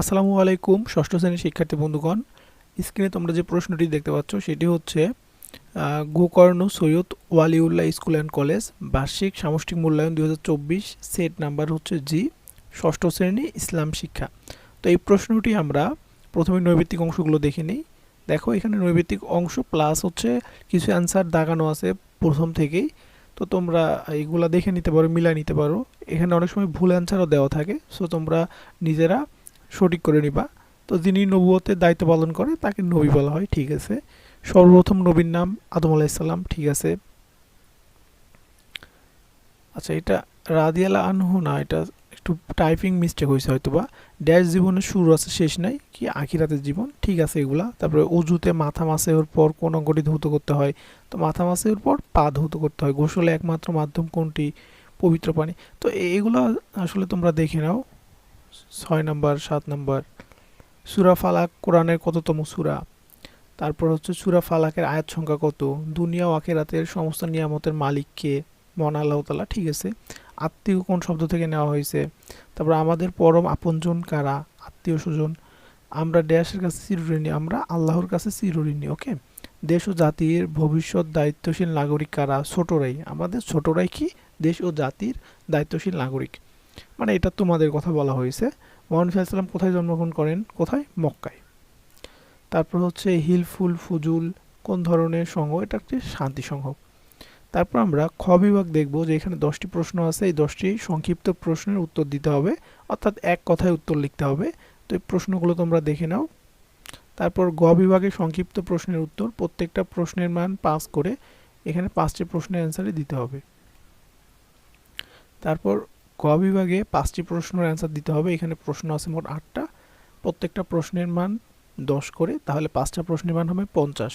আসসালামু আলাইকুম, ষষ্ঠ শ্রেণির শিক্ষার্থী বন্ধুগণ। স্ক্রিনে তোমরা যে প্রশ্নটি দেখতে পাচ্ছ, সেটি হচ্ছে Gokarna Syed Waliullah School and College, বার্ষিক সামষ্টিক মূল্যায়ন দু হাজার চব্বিশ, সেট নাম্বার হচ্ছে জি, ষষ্ঠ শ্রেণি ইসলাম শিক্ষা। তো এই প্রশ্নটি আমরা প্রথমে নৈবেত্তিক অংশগুলো দেখে নিই। দেখো, এখানে নৈবেত্তিক অংশ প্লাস হচ্ছে কিছু অ্যান্সার দাগানো আছে প্রথম থেকেই। তো তোমরা এইগুলা দেখে নিতে পারো মিলা নিতে পারো। এখানে অনেক সময় ভুল অ্যান্সারও দেওয়া থাকে। সো তোমরা নিজেরা সঠিক করে নিবা। তো যিনি নবুয়তের দায়িত্ব পালন করে, তাকে নবী বলা হয়, ঠিক আছে। সর্বপ্রথম নবীর নাম আদম আলাইসাল্লাম ঠিক আছে। আচ্ছা এটা রাদিয়ালা আনহু না, এটা একটু টাইপিং মিস্টেক হয়েছে হয়তো বা ড্যাশ জীবনের শুরু আছে, শেষ নাই, কি আখিরাতের জীবন, ঠিক আছে এগুলা। তারপরে অজুতে মাথা মাসের পর কোন অঙ্গটি ধৌত করতে হয়, তো মাথা মাসের পর পা ধৌত করতে হয়। গোসলে একমাত্র মাধ্যম কোনটি? পবিত্র পানি। তো এগুলো আসলে তোমরা দেখে নাও। ছয় নম্বর, সাত নম্বর। সুরা ফালাক কোরআনের কততম সুরা? তারপর হচ্ছে সুরা ফালাকের আয়াত সংখ্যা কত? দুনিয়া ও আখেরাতের সমস্ত নিয়ামতের মালিককে মন আল্লাহ তালা ঠিক আছে। আত্মীয় কোন শব্দ থেকে নেওয়া হয়েছে? তারপর আমাদের পরম আপনজন কারা? আত্মীয় স্বজন। আমরা ড্যাশের কাছে চিরঋণী, আমরা আল্লাহর কাছে চিরঋণী, ওকে? দেশ ও জাতির ভবিষ্যৎ দায়িত্বশীল নাগরিক কারা? ছোটরাই। আমাদের ছোটরাই কি? দেশ ও জাতির দায়িত্বশীল নাগরিক। মানে এটা তোমাদের কথা বলা হয়েছে। মোহাম্মদ সাল্লাম কোথায় জন্মগ্রহণ করেন? কোথায়? মক্কায়। তারপর হচ্ছে হিলফুল ফুজুল, কোন ধরনের সংঘ? এটা একটি শান্তি সংঘ। তারপর আমরা খ বিভাগ দেখব যে এখানে দশটি প্রশ্ন আছে। এই দশটি সংক্ষিপ্ত প্রশ্নের উত্তর দিতে হবে। অর্থাৎ এক কথায় উত্তর লিখতে হবে। তো এই প্রশ্নগুলো তোমরা দেখে নাও। তারপর গ বিভাগে সংক্ষিপ্ত প্রশ্নের উত্তর। প্রত্যেকটা প্রশ্নের মান পাস করে এখানে পাঁচটি প্রশ্নের অ্যান্সারই দিতে হবে। তারপর ক বিভাগে পাঁচটি প্রশ্নের অ্যান্সার দিতে হবে। এখানে প্রশ্ন আছে মোট আটটা। প্রত্যেকটা প্রশ্নের মান দশ করে, তাহলে পাঁচটা প্রশ্নের মান হবে পঞ্চাশ।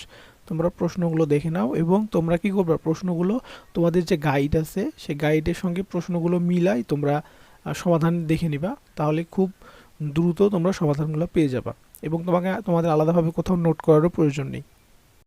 তোমরা প্রশ্নগুলো দেখে নাও এবং তোমরা কি করবে? প্রশ্নগুলো তোমাদের যে গাইড আছে, সেই গাইডের সঙ্গে প্রশ্নগুলো মিলাই তোমরা সমাধান দেখে নিবা। তাহলে খুব দ্রুত তোমরা সমাধানগুলো পেয়ে যাবা। এবং তোমাকে, তোমাদের আলাদাভাবে কোথাও নোট করারও প্রয়োজন নেই।